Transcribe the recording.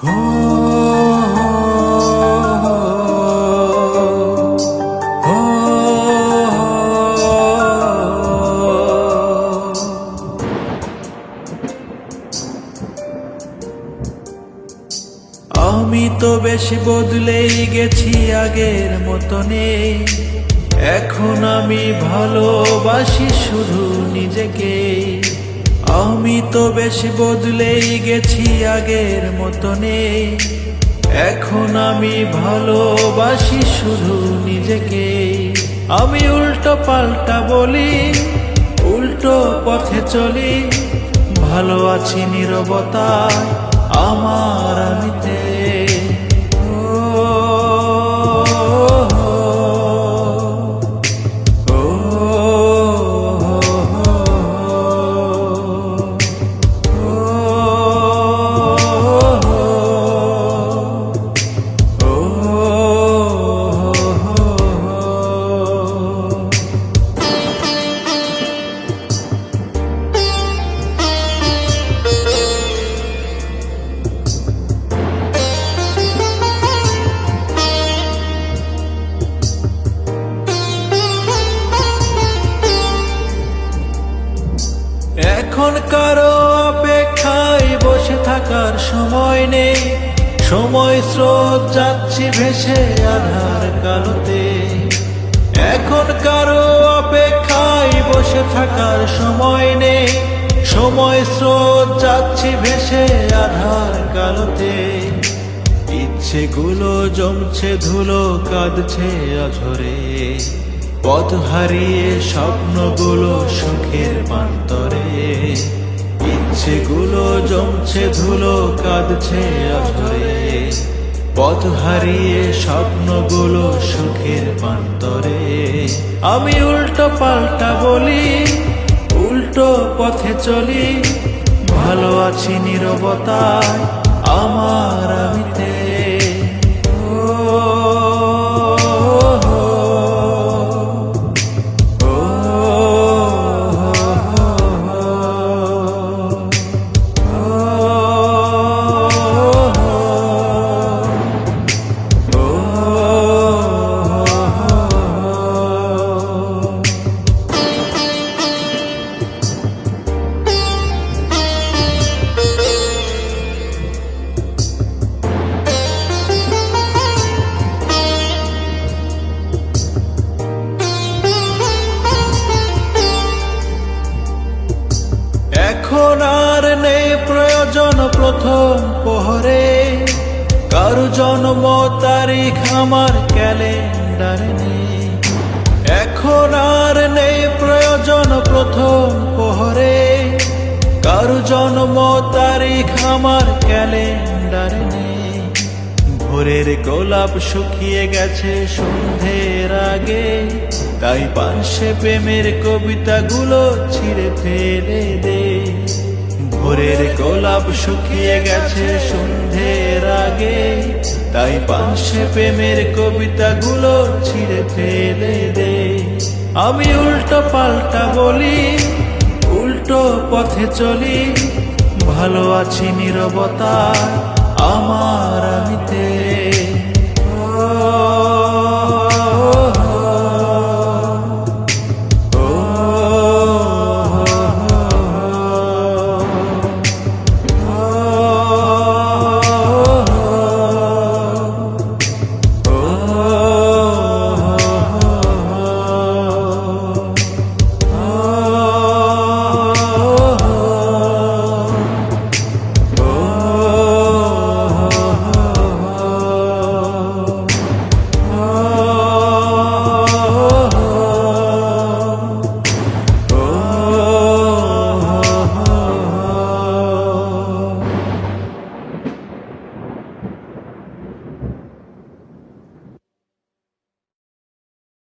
আমি তো বেশি বদলেই গেছি আগের মতনে। এখন আমি ভালোবাসি শুধু নিজেকে তো বেশি বদলেই গেছি আগের মতনে। এখন আমি ভালোবাসি শুধু নিজেকে। আমি উল্টো পাল্টা বলি, উল্টো পথে চলি। ভালো আছি নীরবতায় এখন কারও অপেক্ষায় বসে থাকার সময় নেই। সময় স্রোত যাচ্ছি ভেসে আধার কালোতে। এখন কারও অপেক্ষায় বসে থাকার সময় নেই। সময় স্রোত যাচ্ছি ভেসে আধার কালোতে। ইচ্ছেগুলো জমছে ধুলো কাঁদছে অঝরে পথ হারিয়ে স্বপ্নগুলো সুখের পান্তরে ইচ্ছেগুলো জমছে, ধুলো কাঁদছে অঝরে। পথ হারিয়ে স্বপ্নগুলো সুখের পান্তরে আমি উল্টো পাল্টা বলি, উল্টো পথে চলি। ভালো আছি নীরবতায়, আমার আমিতে। আর নেই প্রয়োজন প্রথম পোহরে। কারও জন্ম তারিখ আমার ক্যালেন্ডারে নেই। এখন আর নেই প্রয়োজন প্রথম পোহরে। কারও জন্ম তারিখ আমার ক্যালেন্ডারে নেই। ভোরের গোলাপ শুকিয়ে গেছে সন্ধ্যের আগে। তাই পানসে প্রেমের কবিতাগুলো ছিঁড়ে ফেলে দে। ভোরের গোলাপ শুকিয়ে গেছে সন্ধ্যের আগে। তাই পাশে প্রেমের কবিতাগুলো ছিঁড়ে ফেলে দে। আমি উল্টো পাল্টা বলি, উল্টো পথে চলি। ভালো আছি নিরবতা আমার আমিতে।